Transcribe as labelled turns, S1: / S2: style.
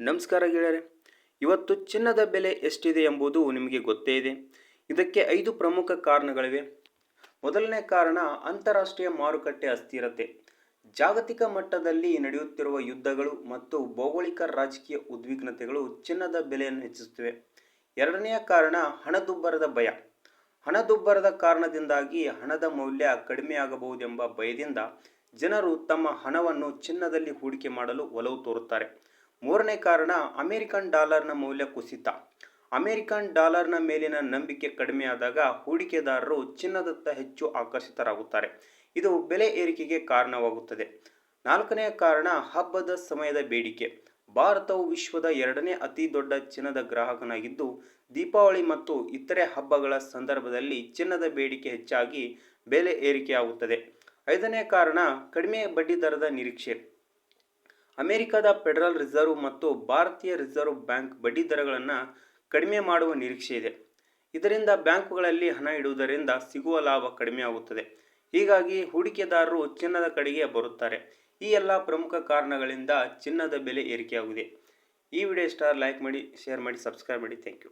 S1: ನಮಸ್ಕಾರ ಗೆಳೆಯರೆ, ಇವತ್ತು ಚಿನ್ನದ ಬೆಲೆ ಎಷ್ಟಿದೆ ಎಂಬುದು ನಿಮಗೆ ಗೊತ್ತೇ ಇದೆ. ಇದಕ್ಕೆ ಐದು ಪ್ರಮುಖ ಕಾರಣಗಳಿವೆ. ಮೊದಲನೇ ಕಾರಣ, ಅಂತಾರಾಷ್ಟ್ರೀಯ ಮಾರುಕಟ್ಟೆ ಅಸ್ಥಿರತೆ. ಜಾಗತಿಕ ಮಟ್ಟದಲ್ಲಿ ನಡೆಯುತ್ತಿರುವ ಯುದ್ಧಗಳು ಮತ್ತು ಭೌಗೋಳಿಕ ರಾಜಕೀಯ ಉದ್ವಿಗ್ನತೆಗಳು ಚಿನ್ನದ ಬೆಲೆಯನ್ನು ಹೆಚ್ಚಿಸುತ್ತಿವೆ. ಎರಡನೆಯ ಕಾರಣ, ಹಣದುಬ್ಬರದ ಭಯ. ಹಣದುಬ್ಬರದ ಕಾರಣದಿಂದಾಗಿ ಹಣದ ಮೌಲ್ಯ ಕಡಿಮೆಯಾಗಬಹುದೆಂಬ ಭಯದಿಂದ ಜನರು ತಮ್ಮ ಹಣವನ್ನು ಚಿನ್ನದಲ್ಲಿ ಹೂಡಿಕೆ ಮಾಡಲು ಒಲವು ತೋರುತ್ತಾರೆ. ಮೂರನೇ ಕಾರಣ ಅಮೆರಿಕನ್ ಡಾಲರ್ನ ಮೌಲ್ಯ ಕುಸಿತ. ಅಮೆರಿಕನ್ ಡಾಲರ್ನ ಮೇಲಿನ ನಂಬಿಕೆ ಕಡಿಮೆಯಾದಾಗ ಹೂಡಿಕೆದಾರರು ಚಿನ್ನದತ್ತ ಹೆಚ್ಚು ಆಕರ್ಷಿತರಾಗುತ್ತಾರೆ. ಇದು ಬೆಲೆ ಏರಿಕೆಗೆ ಕಾರಣವಾಗುತ್ತದೆ. ನಾಲ್ಕನೆಯ ಕಾರಣ ಹಬ್ಬದ ಸಮಯದ ಬೇಡಿಕೆ. ಭಾರತವು ವಿಶ್ವದ ಎರಡನೇ ಅತಿ ದೊಡ್ಡ ಚಿನ್ನದ ಗ್ರಾಹಕನಾಗಿದ್ದು, ದೀಪಾವಳಿ ಮತ್ತು ಇತರೆ ಹಬ್ಬಗಳ ಸಂದರ್ಭದಲ್ಲಿ ಚಿನ್ನದ ಬೇಡಿಕೆ ಹೆಚ್ಚಾಗಿ ಬೆಲೆ ಏರಿಕೆಯಾಗುತ್ತದೆ. ಐದನೇ ಕಾರಣ ಕಡಿಮೆ ಬಡ್ಡಿ ದರದ ನಿರೀಕ್ಷೆ. ಅಮೆರಿಕದ ಫೆಡರಲ್ ರಿಸರ್ವ್ ಮತ್ತು ಭಾರತೀಯ ರಿಸರ್ವ್ ಬ್ಯಾಂಕ್ ಬಡ್ಡಿ ದರಗಳನ್ನು ಕಡಿಮೆ ಮಾಡುವ ನಿರೀಕ್ಷೆ ಇದೆ. ಇದರಿಂದ ಬ್ಯಾಂಕುಗಳಲ್ಲಿ ಹಣ ಇಡುವುದರಿಂದ ಸಿಗುವ ಲಾಭ ಕಡಿಮೆಯಾಗುತ್ತದೆ ಹೀಗಾಗಿ ಹೂಡಿಕೆದಾರರು ಚಿನ್ನದ ಕಡೆಗೆ ಬರುತ್ತಾರೆ. ಈ ಎಲ್ಲ ಪ್ರಮುಖ ಕಾರಣಗಳಿಂದ ಚಿನ್ನದ ಬೆಲೆ ಏರಿಕೆಯಾಗಿದೆ. ಈ ವಿಡಿಯೋ ಇಷ್ಟ ಲೈಕ್ ಮಾಡಿ ಶೇರ್ ಮಾಡಿ ಸಬ್ಸ್ಕ್ರೈಬ್ ಮಾಡಿ. Thank you